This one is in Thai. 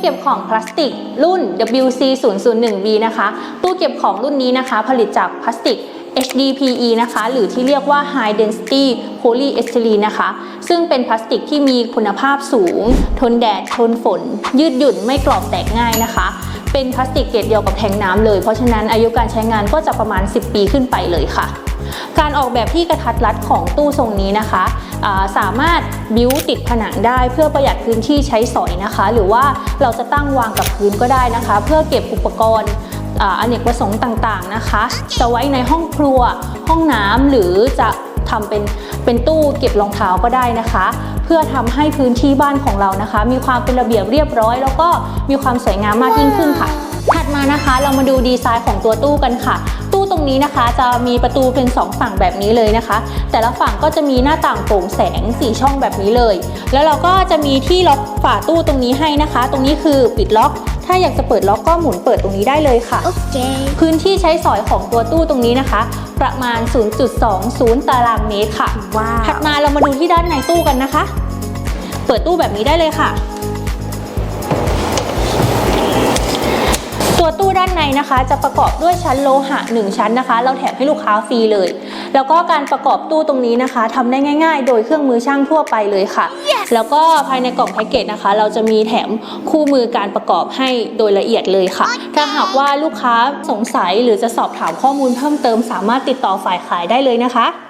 เก็บของพลาสติก รุ่น WC 0 0 1 B นะคะ ตู้เก็บของรุ่นนี้นะคะ ผลิตจากพลาสติก HDPE นะคะ หรือที่เรียกว่า High Density Polyethylene นะคะ ซึ่งเป็นพลาสติกที่มีคุณภาพสูง ทนแดด ทนฝน ยืดหยุ่นไม่กรอบแตกง่ายนะคะ เป็นพลาสติกเกรดเดียวกับแทงน้ำเลย เพราะฉะนั้นอายุการใช้งานก็จะประมาณ 10 ปีขึ้นไปเลยค่ะ การออกแบบที่กระทัดรัดของตู้ทรงนี้นะคะาสามารถบิวติดผนังได้เพื่อประหยัดพื้นที่ใช้สอยนะคะ หรือว่าเราจะตั้งวางกับพื้นก็ได้นะคะ เพื่อเก็บอุปกรณ์อเนกประสงค์ต่างๆนะคะ จะไว้ในห้องครัว ห้องน้ำหรือจะทำเป็นเป็นตู้เก็บรองเท้าก็ได้นะคะ พื่อทำให้พื้นที่บ้านของเรานะคะ มีความเป็นระเบียบเรียบร้อย แล้วก็มีความสวยงามมากยิ่งขึ้นค่ะ ถัดมานะคะเรามาดูดีไซน์ของตัวตู้กันค่ะตู้ตรงนี้นะคะจะมีประตูเป็น 2 ฝั่งแบบนี้เลยนะคะ แต่ละฝั่งก็จะมีหน้าต่างโปร่งแสง 4 ช่องแบบนี้เลย แล้วเราก็จะมีที่ล็อกฝาตู้ตรงนี้ให้นะคะ ตรงนี้คือปิดล็อก ถ้าอยากจะเปิดล็อกก็หมุนเปิดตรงนี้ได้เลยค่ะ Okay. พื้นที่ใช้สอยของตัวตู้ตรงนี้นะคะ ประมาณ 0.20 ตารางเมตรค่ะว้าวถัดมาเรามาดูที่ด้านในตู้กันนะคะ เปิดตู้แบบนี้ได้เลยค่ะ ตัวตู้ด้านในนะคะ จะประกอบด้วยชั้นโลหะ 1 ชั้นนะคะ เราแถมให้ลูกค้าฟรีเลย แล้วก็การประกอบตู้ตรงนี้นะคะทำได้ง่าย ๆ โดยเครื่องมือช่างทั่วไปเลยค่ะแล้วก็ภายในกล่องแพ็กเกจนะคะ เราจะมีแถมคู่มือการประกอบให้โดยละเอียดเลยค่ะถ้าหากว่าลูกค้าสงสัยหรือจะสอบถามข้อมูลเพิ่มเติม สามารถติดต่อฝ่ายขายได้เลยนะคะ